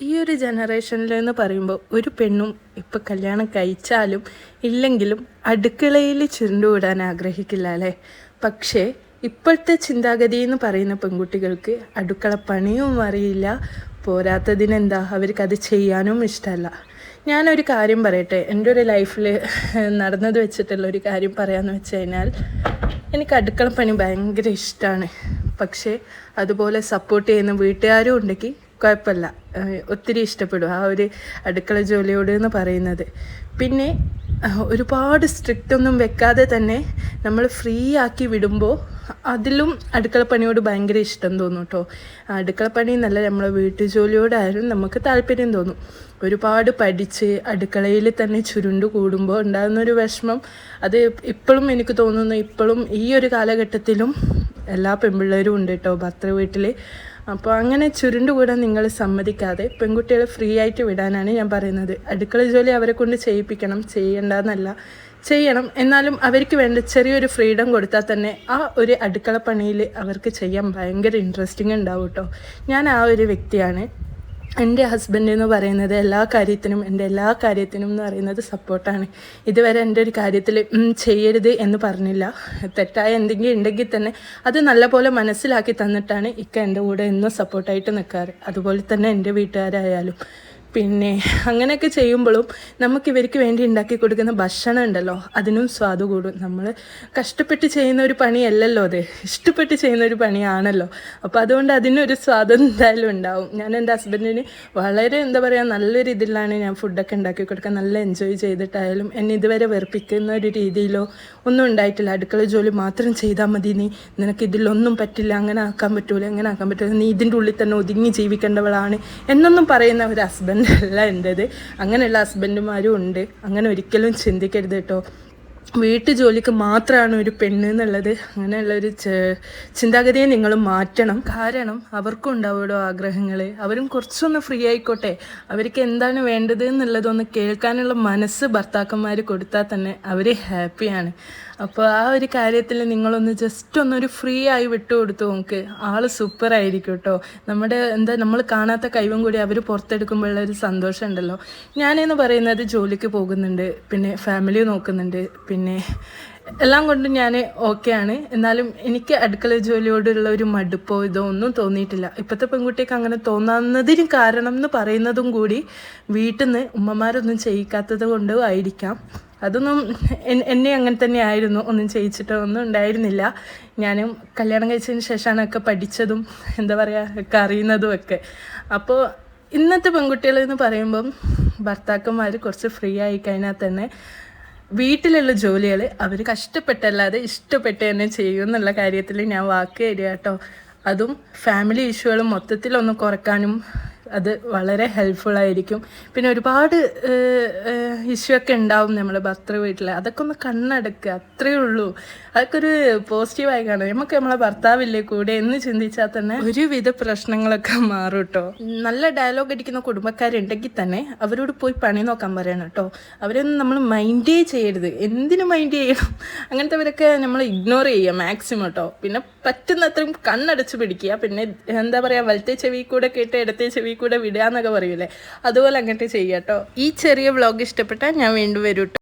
ഈ ഒരു ജനറേഷനിൽ എന്ന് പറയുമ്പോൾ ഒരു പെണ്ണും ഇപ്പൊ കല്യാണം കഴിച്ചാലും ഇല്ലെങ്കിലും അടുക്കളയിൽ ചുരുണ്ടുകൂടാൻ ആഗ്രഹിക്കില്ല അല്ലേ? പക്ഷേ ഇപ്പോഴത്തെ ചിന്താഗതി എന്ന് പറയുന്ന പെൺകുട്ടികൾക്ക് അടുക്കള പണിയും അറിയില്ല പോരാത്തതിനെന്താ? അവർക്കത് ചെയ്യാനും ഇഷ്ടമല്ല. ഞാനൊരു കാര്യം പറയട്ടെ? എന്റെ ഒരു ലൈഫിൽ നടന്നത് വെച്ചിട്ടുള്ള ഒരു കാര്യം പറയാമെന്ന് വെച്ച് കഴിഞ്ഞാൽ എനിക്ക് അടുക്കള പണി ഭയങ്കര ഇഷ്ടമാണ് പക്ഷേ അതുപോലെ സപ്പോർട്ട് ചെയ്യുന്ന വീട്ടുകാരും ഉണ്ടെങ്കിൽ കുഴപ്പമില്ല. ഒത്തിരി ഇഷ്ടപ്പെടും ആ ഒരു അടുക്കള ജോലിയോട് എന്ന് പറയുന്നത്. പിന്നെ ഒരുപാട് സ്ട്രിക്റ്റ് ഒന്നും വെക്കാതെ തന്നെ നമ്മൾ ഫ്രീ ആക്കി വിടുമ്പോൾ അതിലും അടുക്കളപ്പണിയോട് ഭയങ്കര ഇഷ്ടം തോന്നും കേട്ടോ അടുക്കളപ്പണി എന്നല്ല നമ്മളെ വീട്ടു ജോലിയോടായാലും നമുക്ക് താല്പര്യം തോന്നും. ഒരുപാട് പഠിച്ച് അടുക്കളയിൽ തന്നെ ചുരുണ്ട് കൂടുമ്പോൾ ഉണ്ടാകുന്ന ഒരു വിഷമം. അത് ഇപ്പോഴും എനിക്ക് തോന്നുന്നു ഇപ്പോഴും ഈ ഒരു കാലഘട്ടത്തിലും എല്ലാ പെൺപിള്ളേരും ഉണ്ട് കേട്ടോ ഭർത്തൃ വീട്ടിൽ അപ്പോൾ അങ്ങനെ ചുരുണ്ടുകൂടാൻ നിങ്ങൾ സമ്മതിക്കാതെ പെൺകുട്ടികളെ ഫ്രീ ആയിട്ട് വിടാനാണ് ഞാൻ പറയുന്നത്. അടുക്കള ജോലി അവരെ കൊണ്ട് ചെയ്യിപ്പിക്കണം ചെയ്യേണ്ടെന്നല്ല ചെയ്യണം. എന്നാലും അവർക്ക് വേണ്ട ചെറിയൊരു ഫ്രീഡം കൊടുത്താൽ തന്നെ ആ ഒരു അടുക്കള പണിയിൽ അവർക്ക് ചെയ്യാൻ ഭയങ്കര ഇൻട്രസ്റ്റിംഗ് ഉണ്ടാവും കേട്ടോ. ഞാൻ ആ ഒരു വ്യക്തിയാണ്. എന്റെ ഹസ്ബൻഡ് എന്ന് പറയുന്നത് എല്ലാ കാര്യത്തിനും എന്റെ എല്ലാ കാര്യത്തിനും എന്ന് പറയുന്നത് സപ്പോർട്ടാണ്. ഇതുവരെ എന്റെ ഒരു കാര്യത്തിൽ ചെയ്യരുത് എന്ന് പറഞ്ഞില്ല. തെറ്റായ എന്തെങ്കിലും ഉണ്ടെങ്കിൽ തന്നെ അത് നല്ലപോലെ മനസ്സിലാക്കി തന്നിട്ടാണ് ഇക്ക എന്റെ കൂടെ എന്നും സപ്പോർട്ടായിട്ട് നിൽക്കാറ് അതുപോലെ തന്നെ എന്റെ വീട്ടുകാരായാലും. പിന്നെ അങ്ങനെയൊക്കെ ചെയ്യുമ്പോഴും നമുക്ക് ഇവർക്ക് വേണ്ടി ഉണ്ടാക്കി കൊടുക്കുന്ന ഭക്ഷണം ഉണ്ടല്ലോ അതിനും സ്വാദ് കൂടും. നമ്മൾ കഷ്ടപ്പെട്ട് ചെയ്യുന്ന ഒരു പണിയല്ലല്ലോ അത്. ഇഷ്ടപ്പെട്ട് ചെയ്യുന്ന ഒരു പണിയാണല്ലോ. അപ്പോൾ അതുകൊണ്ട് അതിനൊരു സ്വാദം എന്തായാലും ഉണ്ടാവും. ഞാൻ എന്റെ ഹസ്ബൻഡിന് വളരെ എന്താ പറയുക നല്ലൊരു ഇതിലാണ് ഞാൻ ഫുഡൊക്കെ ഉണ്ടാക്കി കൊടുക്കാൻ നല്ല എൻജോയ് ചെയ്തിട്ടായാലും എന്നെ ഇതുവരെ വെറുപ്പിക്കുന്ന ഒരു രീതിയിലോ ഒന്നും ഉണ്ടായിട്ടില്ല. അടുക്കള ജോലി മാത്രം ചെയ്താൽ മതി നീ നിനക്ക് ഇതിലൊന്നും പറ്റില്ല. അങ്ങനെ ആക്കാൻ പറ്റൂല അങ്ങനെ ആക്കാൻ പറ്റില്ല നീ ഇതിന്റെ ഉള്ളിൽ തന്നെ ഒതുങ്ങി ജീവിക്കേണ്ടവളാണ് എന്നൊന്നും പറയുന്ന ഒരു ഹസ്ബൻഡ് അല്ല എന്റെത്. അങ്ങനെയുള്ള ഹസ്ബൻഡുമാരും ഉണ്ട്. അങ്ങനെ ഒരിക്കലും ചിന്തിക്കരുത് കേട്ടോ. വീട്ടു ജോലിക്ക് മാത്രമാണ് ഒരു പെണ്ണ് എന്നുള്ളത്. അങ്ങനെയുള്ള ഒരു ചിന്താഗതിയെ നിങ്ങൾ മാറ്റണം. കാരണം അവർക്കും ഉണ്ടാവുമല്ലോ ആഗ്രഹങ്ങൾ അവരും കുറച്ചൊന്ന് ഫ്രീ ആയിക്കോട്ടെ. അവർക്ക് എന്താണ് വേണ്ടത് എന്നുള്ളതൊന്ന് കേൾക്കാനുള്ള മനസ്സ് ഭർത്താക്കന്മാർ കൊടുത്താൽ തന്നെ അവർ ഹാപ്പിയാണ് അപ്പോൾ ആ ഒരു കാര്യത്തിൽ നിങ്ങളൊന്ന് ജസ്റ്റ് ഒന്നൊരു ഫ്രീ ആയി വിട്ടു കൊടുത്തു നമുക്ക് ആൾ സൂപ്പർ ആയിരിക്കും കേട്ടോ. നമ്മുടെ എന്താ നമ്മൾ കാണാത്ത കഴിവും കൂടി അവർ പുറത്തെടുക്കുമ്പോഴുള്ള ഒരു സന്തോഷം ഉണ്ടല്ലോ ഞാനെന്ന് പറയുന്നത് ജോലിക്ക് പോകുന്നുണ്ട്. പിന്നെ ഫാമിലി നോക്കുന്നുണ്ട്. പിന്നെ എല്ലാം കൊണ്ടും ഞാൻ ഓക്കെയാണ് എന്നാലും എനിക്ക് അടുക്കള ജോലിയോടുള്ള ഒരു മടുപ്പോ ഇതോ ഒന്നും തോന്നിയിട്ടില്ല. ഇപ്പോഴത്തെ പെൺകുട്ടിക്ക് അങ്ങനെ തോന്നാവുന്നതിന് കാരണം എന്ന് പറയുന്നതും കൂടി വീട്ടിൽ നിന്ന് ഉമ്മമാരൊന്നും ചെയ്യിക്കാത്തത് കൊണ്ടോ ആയിരിക്കാം. അതൊന്നും എന്നെ അങ്ങനെ തന്നെ ആയിരുന്നു. ഒന്നും ചെയ്യിച്ചിട്ടോ ഒന്നും ഉണ്ടായിരുന്നില്ല. ഞാനും കല്യാണം കഴിച്ചതിന് ശേഷമാണ് ഒക്കെ പഠിച്ചതും എന്താ പറയുക ഒക്കെ അറിയുന്നതും ഒക്കെ. അപ്പോൾ ഇന്നത്തെ പെൺകുട്ടികൾ എന്ന് പറയുമ്പം ഭർത്താക്കന്മാർ കുറച്ച് ഫ്രീ ആയി കഴിഞ്ഞാൽ തന്നെ വീട്ടിലുള്ള ജോലികൾ അവർ കഷ്ടപ്പെട്ടല്ലാതെ ഇഷ്ടപ്പെട്ട് തന്നെ ചെയ്യും എന്നുള്ള കാര്യത്തിൽ ഞാൻ വാക്ക് തരിക കേട്ടോ. അതും ഫാമിലി ഇഷ്യൂകൾ മൊത്തത്തിലൊന്ന് കുറക്കാനും അത് വളരെ ഹെൽപ്ഫുൾ ആയിരിക്കും. പിന്നെ ഒരുപാട് ഇഷ്യൂ ഒക്കെ ഉണ്ടാവും നമ്മൾ ഭർത്തൃ വീട്ടിൽ അതൊക്കെ ഒന്ന് കണ്ണടക്കുക അത്രയേ ഉള്ളൂ. അതൊക്കെ ഒരു പോസിറ്റീവായി കാണും. നമുക്ക് നമ്മളെ ഭർത്താവില്ലേ കൂടെ എന്ന് ചിന്തിച്ചാൽ തന്നെ ഒരുവിധ പ്രശ്നങ്ങളൊക്കെ മാറും കേട്ടോ നല്ല ഡയലോഗ് അടിക്കുന്ന കുടുംബക്കാരുണ്ടെങ്കിൽ തന്നെ അവരോട് പോയി പണി നോക്കാൻ പറയണം കേട്ടോ അവരൊന്നും നമ്മൾ മൈൻഡേ ചെയ്യരുത്. എന്തിനു മൈൻഡ് ചെയ്യണം? അങ്ങനത്തെവരൊക്കെ നമ്മൾ ഇഗ്നോർ ചെയ്യുക മാക്സിമം കേട്ടോ പിന്നെ പറ്റുന്നത്രയും കണ്ണടച്ച് പിടിക്കുക. പിന്നെ എന്താ പറയുക വലത്തെ ചെവി കൂടെ കേട്ട് ഇടത്തെ ചെവി കൂടെ വിടുക എന്നൊക്കെ പറയൂലേ? അതുപോലെ അങ്ങോട്ട് ചെയ്യാം കേട്ടോ ഈ ചെറിയ വ്ളോഗ് ഇഷ്ടപ്പെട്ടാൽ ഞാൻ വീണ്ടും വരും